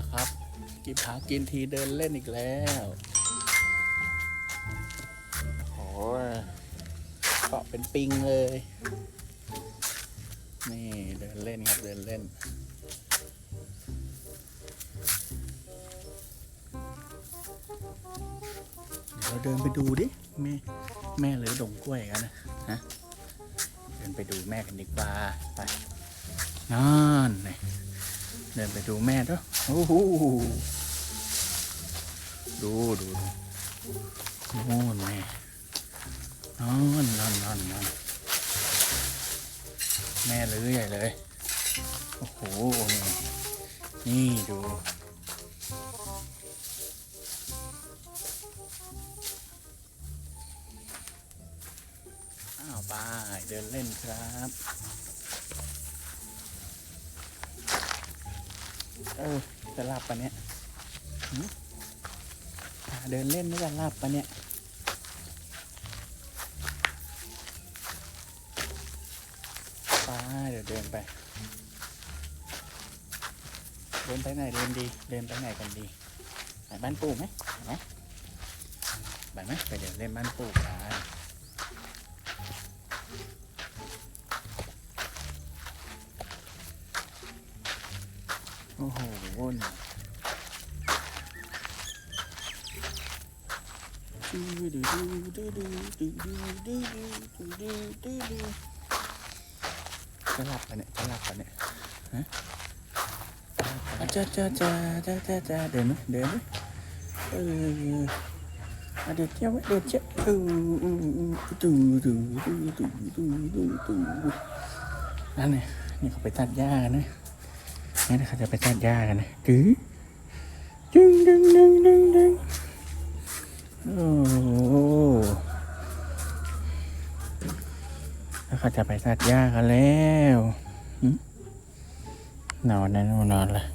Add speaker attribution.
Speaker 1: ละครับ กินหากินทีเดินเล่นอีกแล้วโอ้ยเกาะเป็นปิงเลย นี่เดินเล่นครับเดินเล่นเดี๋ยวเราเดินไปดูดิ แม่ แม่เลยดงกล้วยกันนะฮะเดินไปดูแม่กันดีกว่าไปนั่น เดินไปดูแม่ด้วยโอ้โหดูดูดูโน่นแม่นอนนอนนอนนอนแม่เลยใหญ่เลย โอ้โห นี่นี่ดูอ้าวไปเดินเล่นครับ เออจะหลับปะเนี่ยเดินเล่นไม่จะหลับปะเนี่ยไปเดี๋ยวเดินไป เดินไปไหนเดินดี เดินไปไหนกันดีไปบ้านปู่ไหมไปไหมไปไหมไปเดินเล่นบ้านปู่กัน โอ้โหวนดูดูดูดูดูดูดูดูดูดูดูดูจะหลับปะเนี่ยจะหลับปะเนี่ยฮะจ้าจ้าจ้าจ้าจ้าจ้าเดินไหมเดินไหมเออเดี๋ยวเจ้าไว้เดี๋ยวเจ้าเออเออเออดูดูดูดูดูดูดูนั่นเนี่ยนี่เขาไปตัดหญ้ากันนะ นี่เขาจะไปตัดหญ้ากันนะดื้อดึงดึงดึงดึงดึงโอ้โหแล้วเขาจะไปตัดหญ้ากันแล้วนอนนะนอนนอนเลย